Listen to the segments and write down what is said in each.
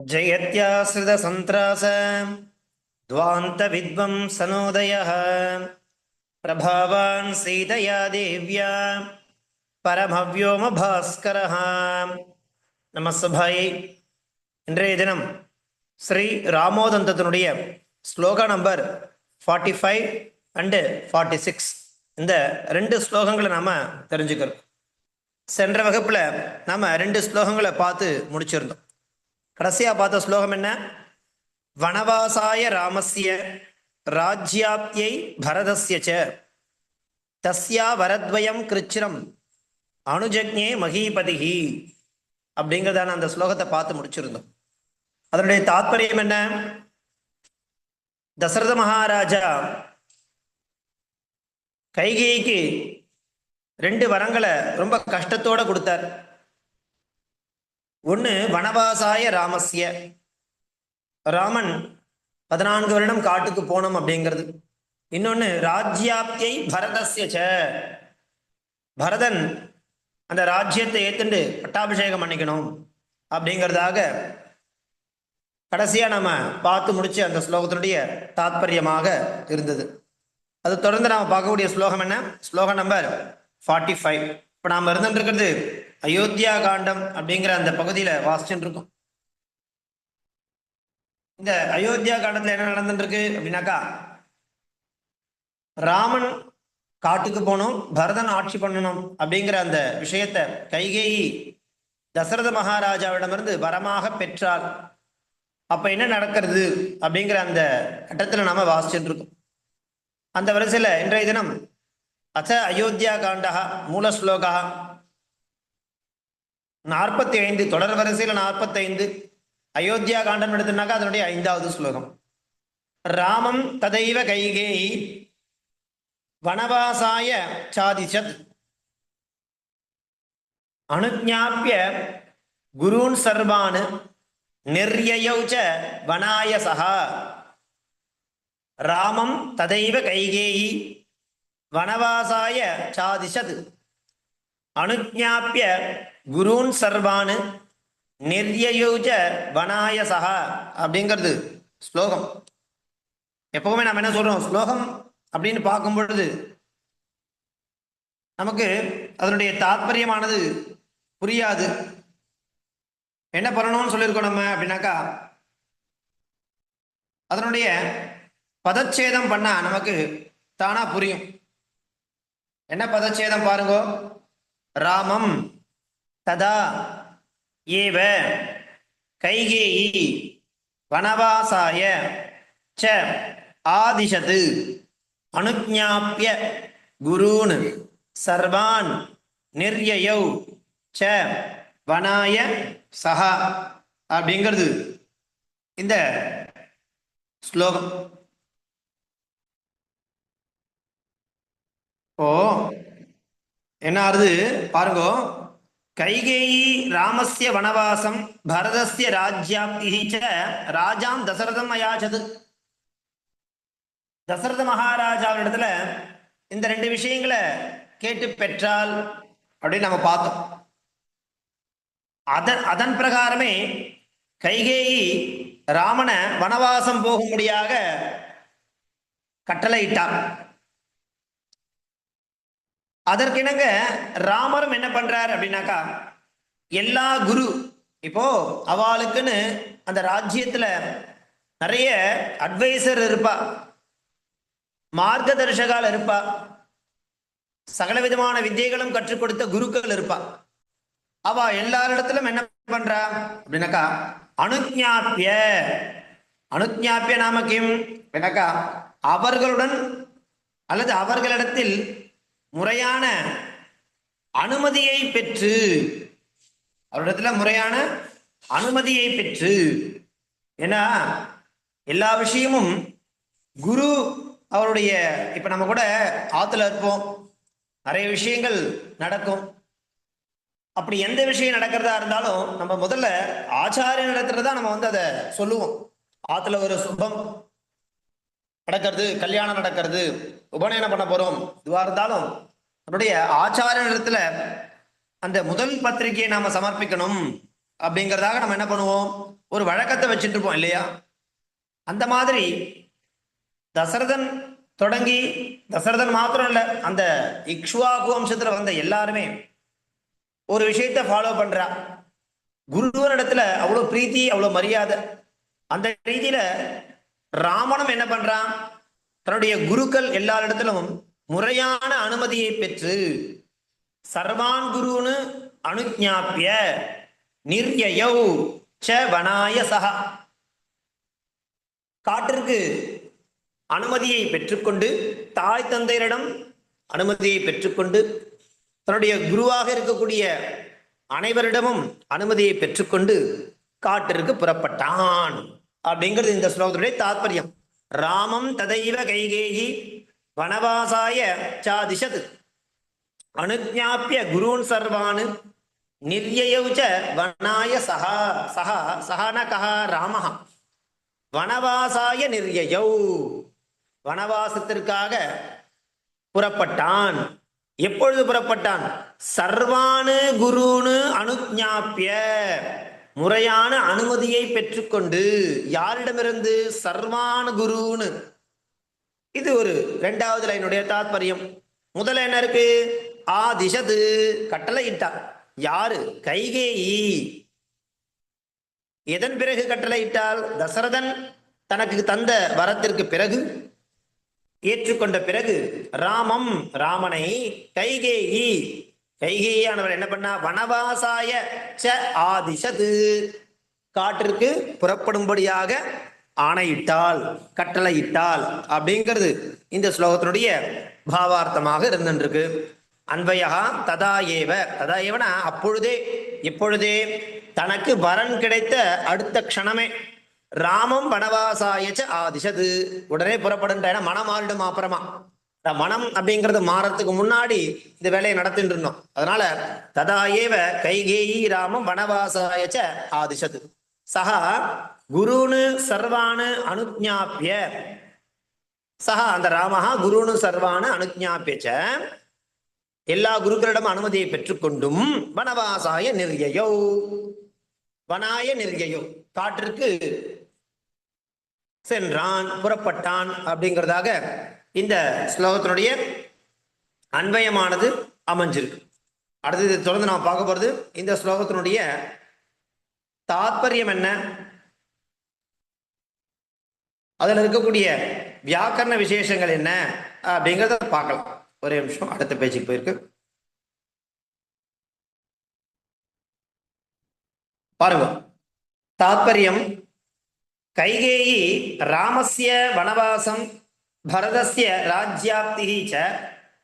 जयत्याश्रितसन्त्रास द्वान्तविद्वंसनोदयः प्रभावान् सीतया देव्या பரமவ்யோமபாஸ்கரः நமஸ்தபாயை இன்றைய தினம் Sri ராமோதந்தத்தினுடைய shloka number forty five and forty six இந்த ரெண்டு ஸ்லோகங்களை நாம் தெரிஞ்சுக்கிறோம் சென்ற வகுப்பில் நாம் ரெண்டு ஸ்லோகங்களை பார்த்து முடிச்சிருந்தோம் கடைசியா பார்த்த ஸ்லோகம் என்ன? வனவாசாய ராமசிய ராஜ்யாப்தியை பரதஸ்ய ச தஸ்யா வரத்வயம் கிருச்சிரம் அனுஜக்ஞே மகீபதிஹி. அப்படிங்கிறதான அந்த ஸ்லோகத்தை பார்த்து முடிச்சிருந்தோம். அதனுடைய தாத்பரியம் என்ன? தசரத மகாராஜா கைகேயிக்கு ரெண்டு வரங்களை ரொம்ப கஷ்டத்தோட கொடுத்தார். ஒன்று வனவாசாய ராமஸ்ய. ராமன் பதினான்கு வருடம் காட்டுக்கு போனோம் அப்படிங்கிறது. இன்னொன்று ராஜ்யாப்தியை பரதஸ்ய ச பரதன் அந்த ராஜ்யத்தை ஏத்துண்டு பட்டாபிஷேகம் பண்ணிக்கணும் அப்படிங்கிறதாக கடைசியா நம்ம பார்த்து முடிச்சு அந்த ஸ்லோகத்தினுடைய தாத்பரியமாக இருந்தது. அது தொடர்ந்து நாம பார்க்கக்கூடிய ஸ்லோகம் என்ன? ஸ்லோகம் நம்பர் ஃபார்ட்டி ஃபைவ் இப்போ நாம் இருந்துட்டு இருக்கிறது அயோத்தியா காண்டம் அப்படிங்கிற அந்த பகுதியில வாசிச்சுட்டு இருக்கும் இந்த அயோத்தியா காண்டத்துல என்ன நடந்துருக்கு அப்படின்னாக்கா ராமன் காட்டுக்கு போகணும் பரதன் ஆட்சி பண்ணணும் அப்படிங்கிற அந்த விஷயத்த கைகேயி தசரத மகாராஜாவிடமிருந்து வரமாக பெற்றார் அப்ப என்ன நடக்கிறது அப்படிங்கிற அந்த கட்டத்துல நாம வாசிச்சுட்டு இருக்கோம் அந்த வரிசையில இன்றைய தினம் அத்த அயோத்தியா காண்டா மூல ஸ்லோகா நாற்பத்தி ஐந்து தொடர் வரிசையில் நாற்பத்தி ஐந்து அயோத்தியா காண்டம் எடுத்துனாக்கா அதனுடைய ஐந்தாவது ஸ்லோகம். ராமம் ததைவ கைகேயி வனவாசாய சாதிச்சத் அனுஜாப்பிய குருன் சர்வான் நிர்யௌச்ச ச வனாய சகா ராமம் ததைவ கைகேயி வனவாசாய சாதிஷத் அனுஜாப்பிய குருன் சர்வான் நிர்யயூஜ வனாய சகா அப்படிங்கிறது ஸ்லோகம். எப்பவுமே நம்ம என்ன சொல்றோம்? ஸ்லோகம் அப்படின்னு பார்க்கும் பொழுது நமக்கு அதனுடைய தாத்பரியமானது புரியாது. என்ன பண்ணணும்னு சொல்லியிருக்கோம் நம்ம அப்படின்னாக்கா அதனுடைய பதச்சேதம் பண்ணா நமக்கு தானா புரியும். என்ன பதச்சேதம் பாருங்க? ராமம் ததா ஏவ கைகேயி வனவாசாய ச ஆதிஷத்து அனுஜாபிய குருன் சர்வான் நிர்யயௌ ச வனாய சஹா அப்படிங்கிறது இந்த ஸ்லோகம். ஓ என்ன ஆறுது? பாருங்க. கைகேயி ராமஸ்ய வனவாசம் பரதஸ்ய ராஜ்யாப்திச்ச ராஜாம் தசரதம் அயாச்சது. தசரத மகாராஜாவிடத்துல இந்த ரெண்டு விஷயங்களை கேட்டு பெற்றால் அப்படின்னு நம்ம பார்த்தோம். அதன் அதன் பிரகாரமே கைகேயி ராமனை வனவாசம் போகும்படியாக கட்டளையிட்டார். அதற்கிணங்க ராமரும் என்ன பண்றார் அப்படின்னாக்கா எல்லா குரு இப்போ அவளுக்குன்னு அந்த ராஜ்யத்துல நிறைய அட்வைசர் இருப்பா. மார்க்கதர்ஷகால் இருப்பா. சகல விதமான வித்தியைகளும் கற்றுக் கொடுத்த குருக்கள் இருப்பா. அவ எல்லாரிடத்திலும் என்ன பண்றா அப்படின்னாக்கா அனுஜாப்பிய அனுஜாப்பிய நாம கிம் அப்படின்னாக்கா அவர்களுடன் அல்லது அவர்களிடத்தில் முறையான அனுமதியை பெற்று அவரிடத்துல முறையான அனுமதியை பெற்று ஏன்னா எல்லா விஷயமும் குரு அவருடைய இப்ப நம்ம கூட ஆத்துல இருப்போம். நிறைய விஷயங்கள் நடக்கும். அப்படி எந்த விஷயம் நடக்கிறதா இருந்தாலும் நம்ம முதல்ல ஆச்சாரிய நடத்துறதா தான் நம்ம வந்து அதை சொல்லுவோம். ஆத்துல ஒரு சுபம் நடக்கிறது கல்யாணம் நடக்கிறது உபநயனம் பண்ண போறோம். இதுவாக இருந்தாலும் நம்முடைய ஆச்சார இடத்துல அந்த முதல் பத்திரிகையை நாம சமர்ப்பிக்கணும் அப்படிங்கிறதாக நம்ம என்ன பண்ணுவோம்? ஒரு வழக்கத்தை வச்சுட்டு இருப்போம் இல்லையா? அந்த மாதிரி தசரதன் தொடங்கி தசரதன் மாத்திரம் இல்ல அந்த இக்ஷுவாகு வம்சத்துல வந்த எல்லாருமே ஒரு விஷயத்தை ஃபாலோ பண்றா. குருவனிடத்துல அவ்வளோ அவ்வளவு பிரீத்தி அவ்வளவு மரியாதை. அந்த ரீதியில ராமனும் என்ன பண்றான்? தன்னுடைய குருக்கள் எல்லா இடத்திலும் முறையான அனுமதியை பெற்று சர்வான் குருன்னு அனுஜாப்பிய நிர்யயௌ ச வனாய சஹா காட்டிற்கு அனுமதியை பெற்றுக்கொண்டு தாய் தந்தையரிடம் அனுமதியை பெற்றுக்கொண்டு தன்னுடைய குருவாக இருக்கக்கூடிய அனைவரிடமும் அனுமதியை பெற்றுக்கொண்டு காட்டிற்கு புறப்பட்டான். அப்படிங்கிறது இந்த ஸ்லோகத்துடைய தாத்பரியம். ராமம் ததைவ கைகேயி வனவாசாய சாதிஷத். அனுஜாப்பிய குருன் சர்வான் நிர்யௌச்ச வனாய சஹா சஹா சஹான கஹா ராமஹ. வனவாசாய நிர்யயௌ. வனவாசத்திற்காக புறப்பட்டான். எப்பொழுது புறப்பட்டான்? சர்வானு குருன்னு அனுஜாப்பிய முறையான அனுமதியை பெற்றுக்கொண்டு யாரிடமிருந்து சர்வானு குருன்னு இது ஒரு இரண்டாவது லைனுடைய தாத்பரியம். முதல்ல என்ன இருக்கு? ஆ திசது கட்டளை யாரு? கைகேயி. எதன் பிறகு கட்டளையிட்டால் தசரதன் தனக்கு தந்த வரத்திற்கு பிறகு ஏற்றுக்கொண்ட பிறகு ராமம் ராமனை கைகேயி கைகேயானவர் என்ன பண்ணா? வனவாசாய ச ஆதிஷது காட்டிற்கு புறப்படும்படியாக ஆணையிட்டால் கட்டளையிட்டால் அப்படிங்கிறது இந்த ஸ்லோகத்தினுடைய பாவார்த்தமாக இருந்துருக்கு அன்பையா ததா ஏவ. ததா ஏவனா அப்பொழுதே இப்பொழுதே தனக்கு வரன் கிடைத்த அடுத்த க்ஷணமே. ராமம் வனவாசாயச்ச ஆதிஷது உடனே புறப்படுன்ற ஏன்னா மனம் மாறிடும் அப்புறமா. மனம் அப்படிங்கிறது மாறத்துக்கு முன்னாடி இந்த வேலையை நடத்திட்டு இருந்தோம். அதனால ததா ஏவ கைகேயி ராமம் வனவாசாயச்ச ஆதிஷது சஹா குருனு சர்வானு அனுஜாபிய சஹா அந்த ராமஹா குருனு சர்வானு அனுஜாபியச்ச எல்லா குருக்களிடம் அனுமதியை பெற்றுக்கொண்டும் வனவாசாய நிர்யயோ. வனாய நிர்யயோ. காட்டிற்கு சென்றான் புறப்பட்டான் அப்படிங்கிறதாக இந்த ஸ்லோகத்தினுடைய அன்வயமானது அமைஞ்சிருக்கு. அடுத்தது தொடர்ந்து நாம் பார்க்க போகிறது இந்த ஸ்லோகத்தினுடைய தாத்பரியம் என்ன? அதுல இருக்கக்கூடிய வியாக்கரண விசேஷங்கள் என்ன? அப்படிங்கிறத பார்க்கலாம். ஒரே நிமிஷம் அடுத்த பேச்சுக்கு போயிருக்கு. பாருங்க. தாத்பரியம் கைகேயி ராமசிய வனவாசம் பரதஸ்ய ராஜ்யாப்தி ச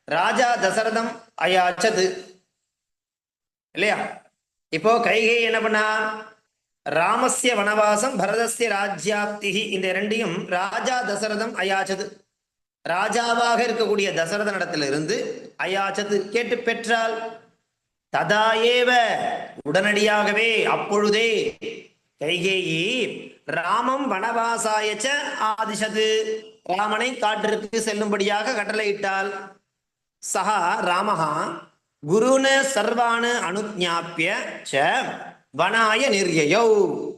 ராஜா தசரதம் அயாச்சது. இல்லையா? இப்போ கைகை என்ன பண்ணா? ராமஸ்ய வனவாசம் பரதஸ்ய ராஜ்யாப்தி இந்த இரண்டையும் ராஜா தசரதம் அயாச்சது. ராஜாவாக இருக்கக்கூடிய தசரதனிடத்திலிருந்து அயாச்சது கேட்டு பெற்றால் ததா ஏவ உடனடியாகவே அப்பொழுதே கைகேயி ராமம் வனவாசாயச்ச ஆதிஷது. ராமனை காட்டிற்கு செல்லும்படியாக கட்டளையிட்டால் சஹா ராமஹா குருன சர்வானு அனுஜாப்பிய ச வனாய நிர்யோ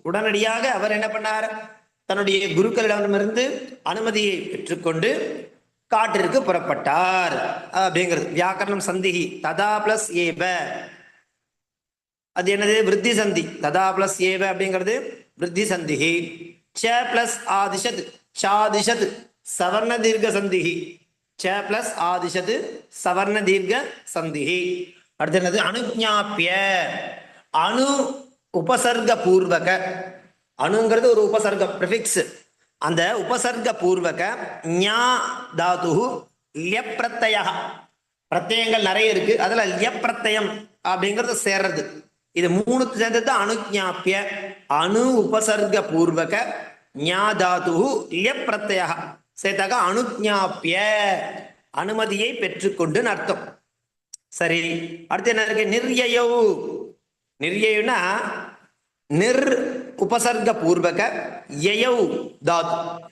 உடனடியாக அவர் என்ன பண்ணார்? தன்னுடைய குருக்களிடமிருந்து அனுமதியை பெற்றுக்கொண்டு காட்டிற்கு புறப்பட்டார். அப்படிங்கிறது. வியாக்கரணம் சந்திகி. ததா பிளஸ் ஏப அது என்னது? விருத்தி சந்தி. ததா பிளஸ் ஏவ அப்படிங்கிறது. விருத்தி சந்திகி. ச பிளஸ் ஆதிஷத். சாதிஷத். சவர்ண தீர்க்க சந்திகி. ச பிளஸ் ஆதிஷது சவர்ண தீர்க்க சந்திகி. அடுத்து என்னது? அனுஜாபிய. அணு உபசர்க பூர்வக அணுங்கிறது ஒரு உபசர்க ப்ரிஃபிக்ஸ் அந்த உபசர்க பூர்வக ஞா தாது லியப் பிரத்யங்கள் நிறைய இருக்கு. அதுல லியப்பிரத்தயம் அப்படிங்கிறது சேர்றது. இது மூணு சேர்ந்தது தான் அனுஜாப்பிய அணு உபசர்க பூர்வக ஞா தாது லியப் சேர்த்தாக்க அனுஜாப்பிய அனுமதியை பெற்றுக்கொண்டு அர்த்தம் சரி அடுத்து என்ன இருக்கு? நிர்யவு நிர்யயுனா நிர் உபசர்க பூர்வக யயவு தாது.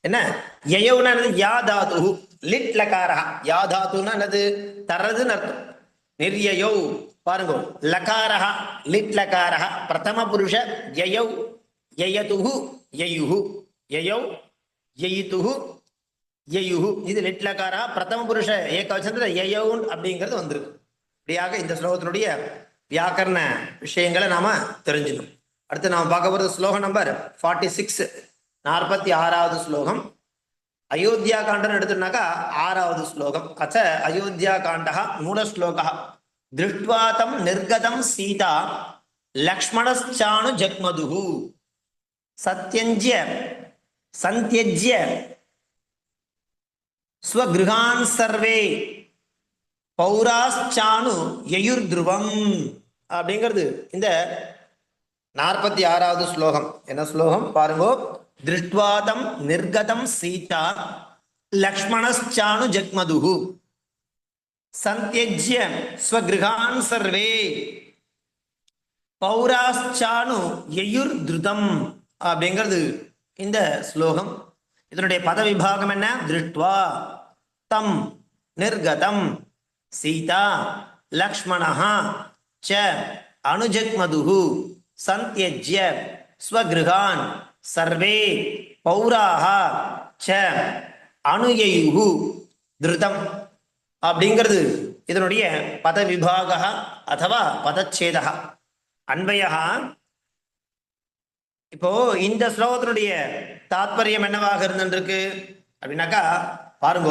என்ன? யயவுனா யா தாது. லிட் லகாரா யா தாதுனா என்னது? தரதுன்னு அர்த்தம் நிர்யயௌ. பாருங்க. லகாரஹ. லிட் லகாரஹ. பிரதம புருஷ யயௌ. யயதுஹு. யயுஹு. யயௌ. யயிதுஹு யயுஹு இது லிட்லகாரா பிரதம புருஷ ஏகவச்சனத்துல எயவுன் அப்படிங்கிறது வந்திருக்கு. இப்படியாக இந்த ஸ்லோகத்தினுடைய வியாக்கரண விஷயங்களை நாம தெரிஞ்சுக்கணும். அடுத்து நாம பார்க்க போறது ஸ்லோகம் நம்பர் ஃபார்ட்டி சிக்ஸ் நாற்பத்தி ஆறாவது ஸ்லோகம். அயோத்தியா காண்டம் எடுத்தோம்னாக்கா ஆறாவது ஸ்லோகம். அச்ச அயோத்தியா காண்டா மூல ஸ்லோகா திருஷ்டுவாதம் நிர்கதம் சீதா லக்ஷ்மணச்சானு ஜக்மதுகு சத்யஞ்சிய சந்தியஜ்ய ஸ்வகிருகான் சர்வே பௌராச்சானு எயுர் துருவம் அப்படிங்கிறது. இந்த நாற்பத்தி ஆறாவது ஸ்லோகம். என்ன ஸ்லோகம்? பாருங்கோ. திருஷ்டுவாதம் நிர்கதம் சீதா லக்ஷ்மணச்சானு ஜக்மதுகு சந்தியஜ்ய ஸ்வகிருகான் சர்வே பௌராச்சானு எயுர் திருதம் அப்படிங்கிறது இந்த ஸ்லோகம் இதனுடைய பத விபாகம் என்ன? திருஷ்டுவா தம் நிர்கதம் சீதா லக்ஷ்மணா ச அனுஜக்மதுகு சந்தியஜ்ய ஸ்வகிருகான் சர்வே பௌராக ச அனுயயுகு திருதம். அப்படிங்கிறது இதனுடைய பத விபாக அதுவா பதச்சேதா அன்பையா இப்போ இந்த ஸ்லோகத்தினுடைய தாத்பரியம் என்னவாக இருந்துருக்கு? அப்படின்னாக்கா பாருங்க.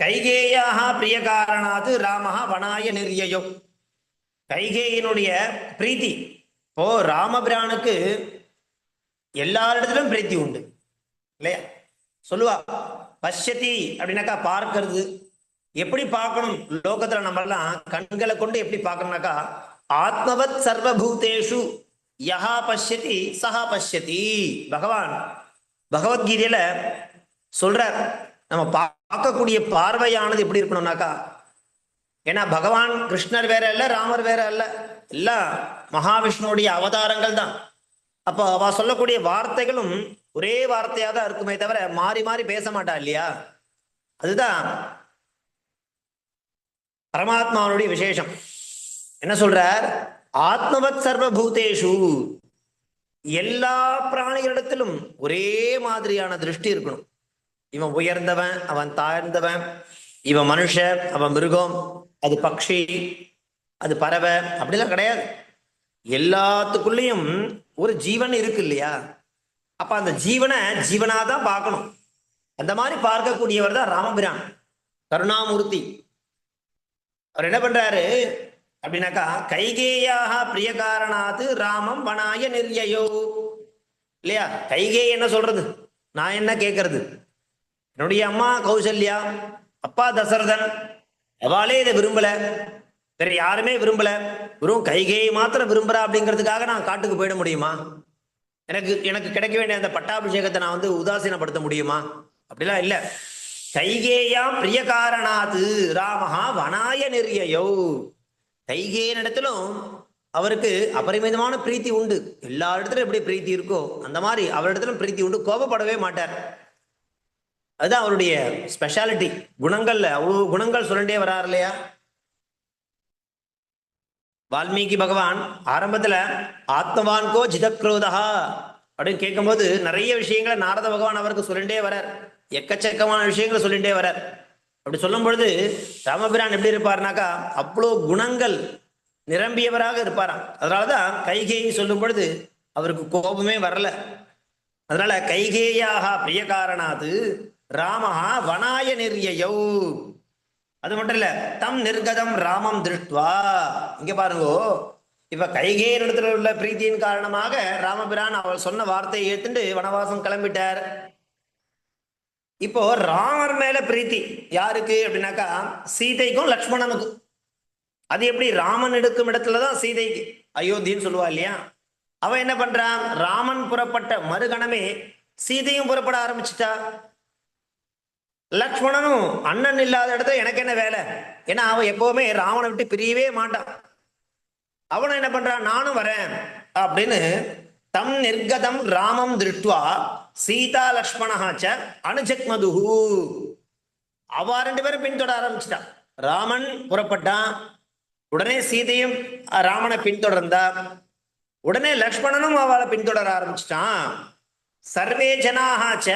கைகேயாக பிரிய காரணாது ராமஹா வனாய நிர்யயோ. கைகேயினுடைய பிரீத்தி. இப்போ ராமபிரானுக்கு எல்லாரிடத்திலும் பிரீத்தி உண்டு. இல்லையா? சொல்லுவா பஷ்யதி அப்படின்னாக்கா பார்க்கிறது எப்படி பார்க்கணும்? லோகத்துல நம்ம எல்லாம் கண்களை கொண்டு எப்படி பார்க்கணும்னாக்கா ஆத்மவத் சர்வபூதேஷு யஹா பஷ்யதி சஹா பஷ்யதி. பகவான் பகவத்கீதையில சொல்றார் நம்ம பார்க்கக்கூடிய பார்வையானது எப்படி இருக்கணும்னாக்கா ஏன்னா பகவான் கிருஷ்ணர் வேற இல்ல ராமர் வேற இல்ல எல்லாம் மகாவிஷ்ணுடைய அவதாரங்கள் தான். அப்போ அவ சொல்லக்கூடிய வார்த்தைகளும் ஒரே வார்த்தையா தான் இருக்குமே தவிர மாறி மாறி பேச மாட்டா இல்லையா? அதுதான் பரமாத்மாவனுடைய விசேஷம். என்ன சொல்றார்? ஆத்மவத் சர்வபூதேஷு. எல்லா பிராணிகளிடத்திலும் ஒரே மாதிரியான திருஷ்டி இருக்கணும். இவன் உயர்ந்தவன் அவன் தாழ்ந்தவன் இவன் மனுஷன் அவன் மிருகம் அது பக்ஷி அது பறவை அப்படிலாம் கிடையாது. எல்லாத்துக்குள்ளேயும் ஒரு ஜீவன் இருக்கு இல்லையா? அப்ப அந்த ஜீவனை ஜீவனா தான் பார்க்கணும். அந்த மாதிரி பார்க்கக்கூடியவர் தான் ராமபிரான். கருணாமூர்த்தி. அவர் என்ன பண்றாரு? அப்படின்னாக்கா கைகேயாக பிரிய காரணாத்து ராமம் வனாய நிர்யயோ இல்லையா? கைகே என்ன சொல்றது? நான் என்ன கேட்கறது என்னுடைய அம்மா கௌசல்யா அப்பா தசரதன். எவாலே இதை விரும்பல. வேற யாருமே விரும்பல. வெறும் கைகேயை மாத்திரம் விரும்புறா அப்படிங்கிறதுக்காக நான் காட்டுக்கு போயிட முடியுமா? எனக்கு எனக்கு கிடைக்க வேண்டிய அந்த பட்டாபிஷேகத்தை நான் வந்து உதாசீனப்படுத்த முடியுமா? அப்படிலாம் இல்லை. கைகேயாம் பிரிய காரணாது ராமஹா வனாய நெறியோ கைகேயனிடத்திலும் அவருக்கு அபரிமிதமான பிரீத்தி உண்டு. எல்லா இடத்துலயும் எப்படி பிரீத்தி இருக்கோ அந்த மாதிரி அவரிடத்திலும் பிரீத்தி உண்டு. கோபப்படவே மாட்டார். அதுதான் அவருடைய ஸ்பெஷாலிட்டி குணங்கள்ல அவ்வளவு குணங்கள் சொல்லிட்டே வராரு இல்லையா? வால்மீகி பகவான் ஆரம்பத்துல ஆத்மவான்கோ ஜிதக்ரோதா அப்படின்னு கேட்கும்போது நிறைய விஷயங்களை நாரத பகவான் அவருக்கு சொல்லிட்டே வரார். எக்கச்சக்கமான விஷயங்களை சொல்லிட்டே வரார் அப்படி சொல்லும் பொழுது ராமபிரான் எப்படி இருப்பார்னாக்கா அவ்வளோ குணங்கள் நிரம்பியவராக இருப்பாராம். அதனாலதான் கைகேயி சொல்லும் பொழுது அவருக்கு கோபமே வரல. அதனால கைகேயாக பிரிய காரணாது ராமஹா வனாய நிர்யயோ. அது மட்டும் இல்ல தம் நிர்கதம் ராமம் திருஷ்டுவா. இங்க பாருங்கோ இப்ப கைகேயர் உள்ள பிரீத்தியின் காரணமாக ராமபிரான் அவள் சொன்ன வார்த்தையை ஏத்துண்டு வனவாசம் கிளம்பிட்டார். இப்போ ராமர் மேல பிரீத்தி. யாருக்கு அப்படின்னாக்கா சீதைக்கும் லக்ஷ்மணனுக்கும். அது எப்படி ராமன் எடுக்கும் இடத்துலதான் சீதைக்கு. அயோத்தின்னு சொல்லுவா இல்லையா? அவன் என்ன பண்றான்? ராமன் புறப்பட்ட மறுகணமே சீதையும் புறப்பட ஆரம்பிச்சிட்டா. லக்ஷ்மணனும் அண்ணன் இல்லாத இடத்துல எனக்கு என்ன வேலை? ஏன்னா அவன் எப்பவுமே ராவனை விட்டு பிரியவே மாட்டான். அவனை என்ன பண்றான்? நானும் வரேன் அப்படின்னு தம் நிர்கதம் ராமம் திருஷ்டுவா. சீதா லக்ஷ்மணாச்ச அனுஜக்மதுஹு. அவ ரெண்டு பேரும் பின்தொடர ஆரம்பிச்சிட்டான் ராமன் புறப்பட்டான் உடனே சீதையும் ராமனை பின்தொடர்ந்தா. உடனே லக்ஷ்மணனும் அவளை பின்தொடர ஆரம்பிச்சிட்டான் சர்வே ஜனாகாச்ச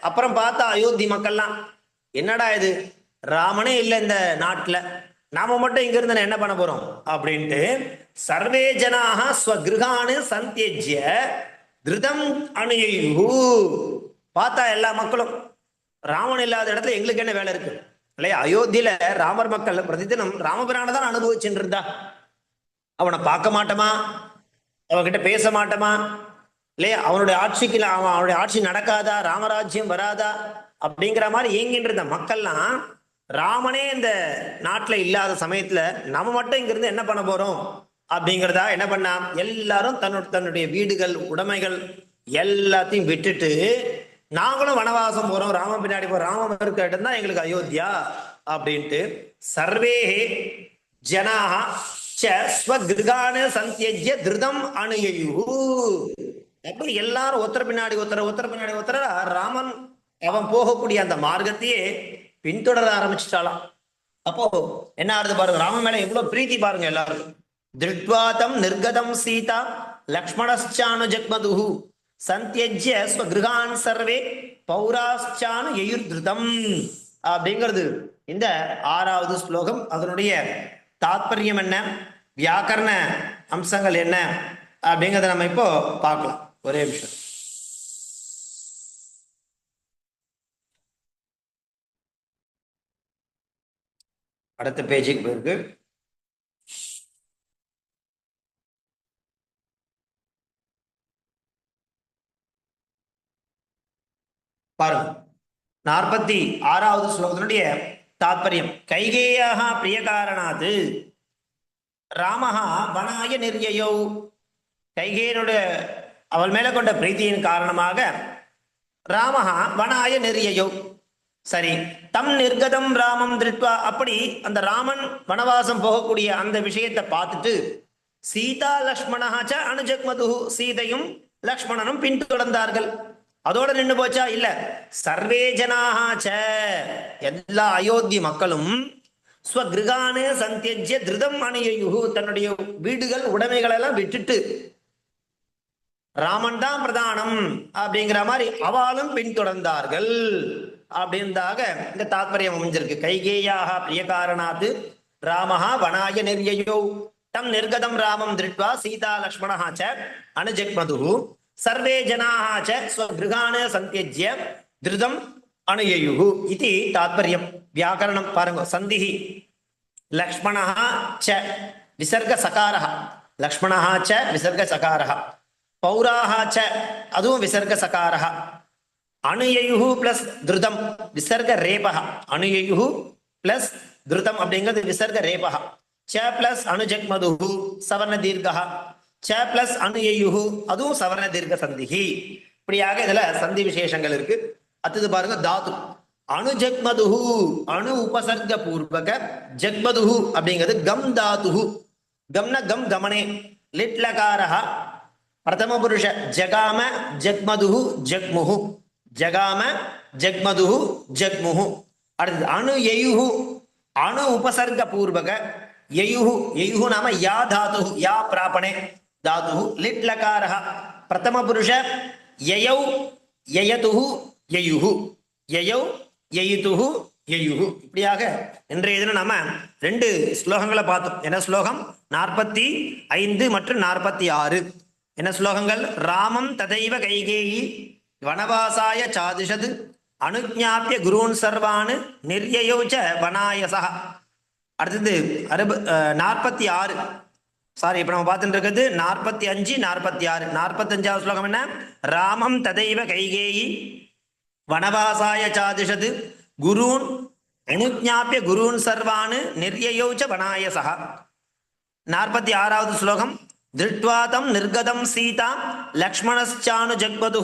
அப்புறம் பார்த்தா அயோத்தி மக்கள்லாம் என்னடா இது? ராமனே இல்லை இந்த நாட்டுல. நாம மட்டும் இங்க இருந்து என்ன பண்ண போறோம்? அப்படின்ட்டு சர்வே ஜனாக ஸ்வகிருகானு சந்தியஜ்ய. திருதம் அணுயு பார்த்தா எல்லா மக்களும் ராமன் இல்லாத இடத்துல எங்களுக்கு என்ன வேலை இருக்கு? இல்லையா? அயோத்தியில ராமர் மக்கள் பிரதிதினம் ராமபிரான தான் அனுபவிச்சுட்டு இருந்தா அவனை பார்க்க மாட்டோமா? அவன்கிட்ட பேச மாட்டோமா? இல்லையா? அவனுடைய ஆட்சிக்கு அவன் அவனுடைய ஆட்சி நடக்காதா? ராமராஜ்யம் வராதா? அப்படிங்கிற மாதிரி இயங்கின்ற மக்கள்லாம் ராமனே இந்த நாட்டுல இல்லாத சமயத்துல நம்ம மட்டும் இங்க இருந்து என்ன பண்ண போறோம்? அப்படிங்கிறதா என்ன பண்ணா எல்லாரும் தன்னோட தன்னுடைய வீடுகள் உடைமைகள் எல்லாத்தையும் விட்டுட்டு நாங்களும் வனவாசம் போறோம் ராமன் பின்னாடி போறோம் ராமன் இருக்க இடம் தான் எங்களுக்கு அயோத்தியா அப்படின்ட்டு சர்வே ஜனாக ச ஸ்வகிருகான சந்தியஜ்ய திருதம் அணுயு அப்படி எல்லாரும் ஒத்தர பின்னாடி ஒத்தர ஒத்தர பின்னாடி ஒத்தர ராமன் அவன் போகக்கூடிய அந்த மார்க்கத்தையே பின்தொடர ஆரம்பிச்சிட்டாளாம். அப்போ என்ன ஆறுது பாருங்க ராமன் மேல எவ்வளவு பிரீத்தி பாருங்க எல்லாரும் திருட்வாதம் நிர்கதம் சீதா லக்ஷ்மணஸ்சானு ஜக்மதுஹு சந்தியஜ்ய ஸ்வகிருகான் சர்வே பௌராஸ்சானு எயுர்திருதம் அப்படிங்கிறது இந்த ஆறாவது ஸ்லோகம். அதனுடைய தாத்பரியம் என்ன? வியாக்கரண அம்சங்கள் என்ன? அப்படிங்கிறத நம்ம இப்போ பார்க்கலாம். ஒரே விஷயம் அடுத்த பேஜுக்கு போயிருக்கு. பாருங்க. நாற்பத்தி ஆறாவது ஸ்லோகத்தினுடைய தாத்பரியம். கைகேயாக பிரியகாரணாது ராமஹா வனாய நிர்யயோ. கைகேயனுடைய அவள் மேல கொண்ட பிரீத்தியின் காரணமாக ராமஹா வனாய நெறியையோ சரி தம் நிர்கதம் ராமம் திருட்வா அப்படி அந்த ராமன் வனவாசம் போகக்கூடிய அந்த விஷயத்தை பார்த்துட்டு சீதா லக்ஷ்மணாச்ச அனுஜக்மது சீதையும் லக்ஷ்மணனும் பின்தொடர்ந்தார்கள். அதோட நின்று போச்சா? இல்ல. சர்வே ஜனாச்ச எல்லா அயோத்தி மக்களும் ஸ்வகிருகானு சந்தியஜ்ய திருதம் அணியு தன்னுடைய வீடுகள் உடைமைகள் எல்லாம் விட்டுட்டு ராமன் தான் பிரதானம் அப்படிங்கிற மாதிரி அவளும் பின்தொடர்ந்தார்கள். அப்படின்றதாக இந்த தாத்பரியம் அமைஞ்சிருக்கு. கைகேயாக பிரியகாரணாத்து ராமஹா வனாய நிர்யோ தம் நிர்கதம் ராமம் திருட்வா சீதா லக்ஷ்மணஹா ச. அனுஜக்மது சர்வே ஜனாः ச ஸ்வகிருகான சந்தியஜ்ய திருதம் அணுயயு இது தாத்பரியம் வியாக்கரணம் பாருங்க. சந்திஹி லக்ஷ்மணா ச விசர்க சகாரः லக்ஷ்மணா ச விசர்க சகாரः பௌராः ச அதுவும் விசர்க சகாரः அணுயயு பிளஸ் திருதம் விசர்க ரேபக அணுயயு பிளஸ் திருதம் அப்படிங்கிறது விசர்க ரேபக ச பிளஸ் அணுஜக்மது சவர்ண தீர்க்கா ச பிளஸ் அணுயயு அதுவும் சவர்ண தீர்க்க சந்திகி. இப்படியாக இதுல சந்தி விசேஷங்கள் இருக்கு. அடுத்தது பாருங்க தாது. அணு ஜக்மதுஹு அணு உபசர்க பூர்வக ஜக்மதுஹு அப்படிங்கிறது கம் தாதுஹு. கம்ன கம் கமனே. லிட்லகாரா பிரதம புருஷ ஜகாம ஜக்மதுஹு ஜக்முஹு. ஜகாம ஜக்மதுஹு ஜக்முஹு. அடுத்தது அணு எயுஹு அணு உபசர்க பூர்வக எயுஹு. எயுஹு நாம யா தாது யா பிராபணே தாது லிட் லகாரஹ பிரதம புருஷ யயௌ யயதுஹு யயுஹு. யயௌ யயிதுஹு யயுஹு. இப்படியாக இன்றைய தினம் நாம ரெண்டு ஸ்லோகங்களை பார்த்தோம். என்ன ஸ்லோகம்? நாற்பத்தி ஐந்து மற்றும் நாற்பத்தி ஆறு. என்ன ஸ்லோகங்கள்? ராமம் ததைவ கைகேயி வனவாசாய சாதிஷது. அனுஜாப்பிய குருன் சர்வானு நிர்யயோச்ச வனாயசா அடுத்தது அறுப நாற்பத்தி ஆறு. சாரி இப்ப நம்ம பார்த்துட்டு இருக்கிறது நாற்பத்தி அஞ்சு நாற்பத்தி ஆறு. நாற்பத்தஞ்சாவது ஸ்லோகம் என்ன? ராமம் ததைவ கைகேயி வனவாசாய சாதிஷது. குருன் அனுஜாபிய குருன் சர்வானு நிர்யயோச்ச வனாயசா நாற்பத்தி ஆறாவது ஸ்லோகம். திருட்வாதம் நிர்கதம் சீதா லக்ஷ்மணஸ்சானு ஜக்பது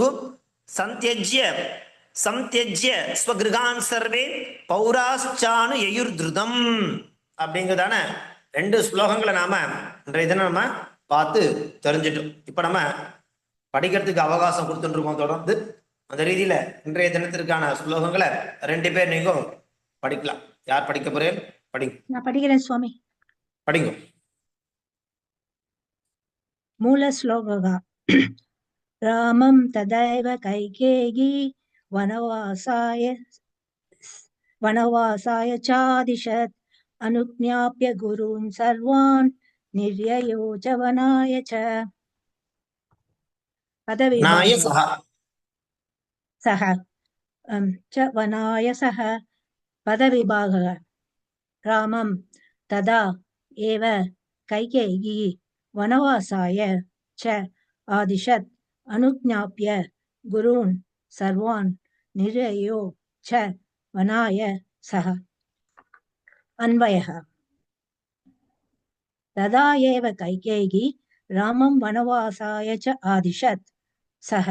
சந்தியஜ்ய சந்தியஜ்ய ஸ்வகிருகான் சர்வே பௌராஸ்சானு எயுர்திருதம் அப்படிங்கிறதான? ரெண்டு ஸ்லோகங்களை நாம இன்றைய தினம் நம்ம பார்த்து தெரிஞ்சிட்டோம். இப்ப நம்ம படிக்கிறதுக்கு அவகாசம் கொடுத்துருக்கோம் தொடர்ந்து. அந்த ரீதியில இன்றைய தினத்திற்கான ஸ்லோகங்களை ரெண்டு பேர் நீங்க படிக்கலாம். யார் படிக்க போறேன்? படிங்க. நான் படிக்கிறேன் சுவாமி. படிங்க. மூல ஸ்லோகா ராமம் ததைவ கைகேகி வனவாசாய வனவாசாய சாதிஷத் अनुज्ञाप्य गुरून् सर्वान् निर्ययो च वनाय च। सह। सः अं, च वनाय पदविभागः। रामं तदा एव कैकेयी वनवासाय च आदिशत् अनुज्ञाप्य गुरून् सर्वान् निर्ययो च वनाय सः अन्वयः तदा एव कैकेयी रामं वनवासाय च आदिशत् सः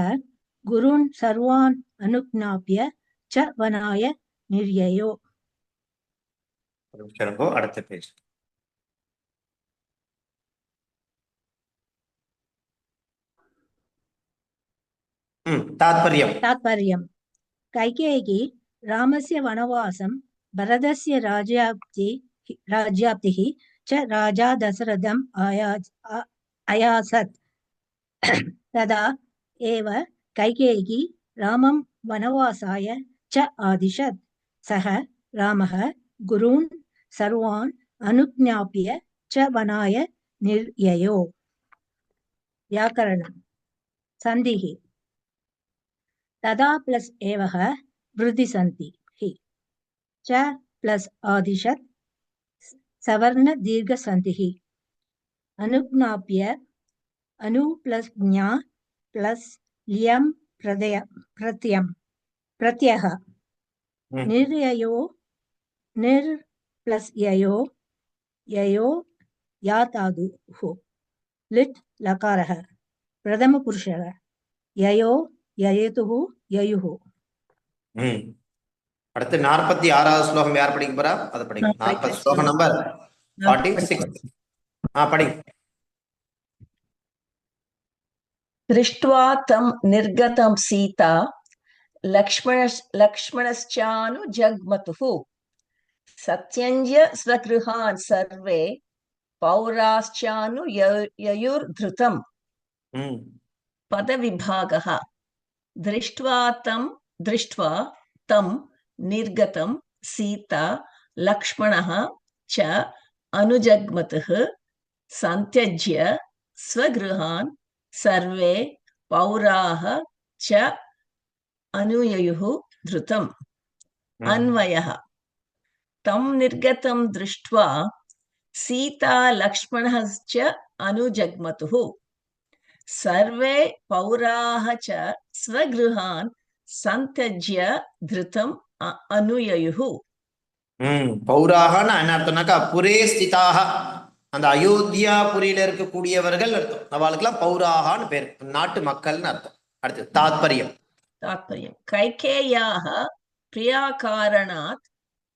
गुरून् सर्वान् अनुज्ञाप्य च वनाय निर्ययो ஒரு நிமிஷம் இருங்கோ, அடுத்த பேஜ் ம் தாத்பரியம் तात्पर्यम् कैकेयी रामस्य वनवासं भरतस्य राज्याप्ति राज्याप्तिः च राजा दशरथम् आया अयासत् तदा एव कैकेयी रामं वनवासाय च आदिशत्। सः रामः गुरून्, सर्वान् अनुज्ञाप्य च वनाय निर्ययो। व्याकरणं सन्धिः। तदा प्लस् एवः वृद्धि सन्ति। च प्लस् आदिशत् सवर्ण दीर्घसन्धिः। अनुज्ञाप्य अनु प्लस् ज्ञा प्लस् लियं प्रदय प्रत्ययं प्रत्ययः। ம். निर्ययो निर् प्लस् ययो ययो यातादुः। लिट् लकारः प्रथमपुरुषः। ययो ययतुः ययुः। ம் அடுத்து நாற்பத்தி ஆறாவது ஸ்லோகம் யார் படிக்க போறா? அதை படிங்க. நாற்பது ஸ்லோகம் நம்பர் ஃபார்ட்டி சிக்ஸ் ஆ படிங்க. దృష్ట్వా తం నిర్గతం సీత లక్ష్మణ లక్ష్మణశ్చాను జగ్మతు సత్యంజ స్వగృహాన్ సర్వే పౌరాశ్చాను యయుర్ధృతం పద విభాగ దృష్ట్వా తం దృష్ట్వా తం నిర్గతం సీత లక్ష్మణ చ అనుజగ్మత్ సంత్యజ్య స్వగృహాన్ సర్వే పౌరాః చ అనుయయుః ధృతम् అన్వయः తం నిర్గతం దృష్ట్వా సీతా లక్ష్మణः च అనుజగ్మతుः సర్వే పౌరాః చ స్వగృహాన్ సంత్యజ్య ధృతం அனுயயுஹு. ம் பௌராகன்னு என்ன அர்த்தம்னாக்கா புரே ஸ்திதாக. அந்த அயோத்தியாபுரியில இருக்கக்கூடியவர்கள் அர்த்தம். அவளுக்கெல்லாம் பௌராகான்னு பேர். நாட்டு மக்கள்னு அர்த்தம். அடுத்து தாத்பரியம். தாத்பரியம். கைகேயாக பிரியா காரணாத்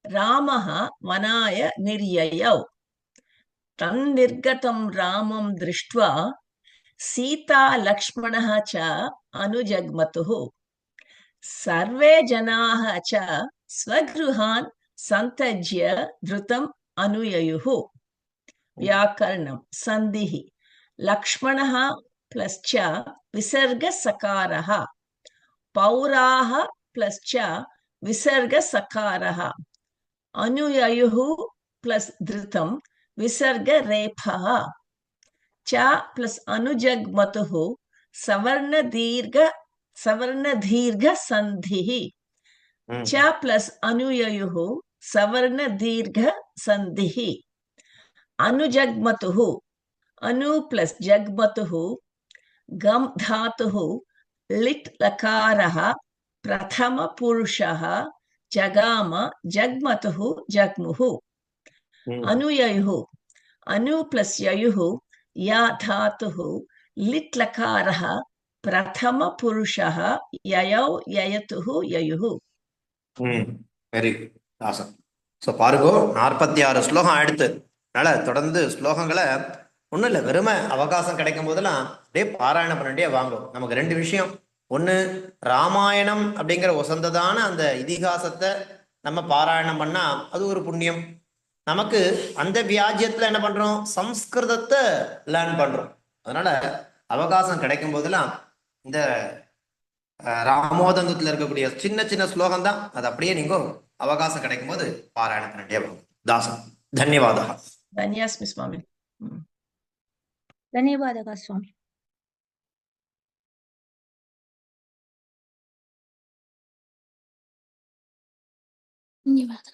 ராமஹ வனாய நிர்யயௌ. தன் நிர்கதம் ராமம் திருஷ்டுவா சீதா லக்ஷ்மண ச அனுஜக்மதுஹு. सर्वे जनाः च स्वगृहान् सन्तज्य धृतम् अनुययुः। व्याकरणं, सन्धिः, लक्ष्मणः प्लश्च विसर्गसकारः। पौराः प्लश्च विसर्गसकारः। अनुययुः प्लस् धृतं विसर्गरेफः। च प्लस् अनुजग्मतुः सवर्णदीर्घ सवर्णदीर्घसन्धिः ம். च प्लस् अनुययुः सवर्णदीर्घसन्धिः अनुजग्मतुः अनु प्लस् जग्मतुः गम् धातुः लिट् लकारः प्रथमपुरुषः जगाम जग्मतुः जग्मुः ம். अनुययुः अनु प्लस् ययुः या धातुः लिट् लकारः பிரதம புருஷக யயௌ யயத்துஹு யயுஹு வெரி ஆசம் சோ பாருங்கோ நாற்பத்தி ஆறு ஸ்லோகம் அடுத்து அதனால தொடர்ந்து ஸ்லோகங்களை ஒன்றும் இல்ல வெறுமை அவகாசம் கிடைக்கும் போதெல்லாம் அப்படியே பாராயணம் பண்ணிட்டே வாங்கும் நமக்கு ரெண்டு விஷயம். ஒன்று ராமாயணம் அப்படிங்கிற ஒசந்ததான அந்த இதிகாசத்தை நம்ம பாராயணம் பண்ணா அது ஒரு புண்ணியம். நமக்கு அந்த வியாஜியத்தில் என்ன பண்றோம்? சம்ஸ்கிருதத்தை லேர்ன் பண்றோம். அதனால அவகாசம் கிடைக்கும் போதெல்லாம் இந்த ராமோதங்கத்தில் இருக்கக்கூடிய சின்ன சின்ன ஸ்லோகம் தான் அது அப்படியே நீங்க அவகாசம் கிடைக்கும் போது பாராயணம் பண்ணிட்டே தாசம் தன்யவாதா தன்யாஸ்மி சுவாமி தன்யவாதகா சுவாமி. धन्यवाद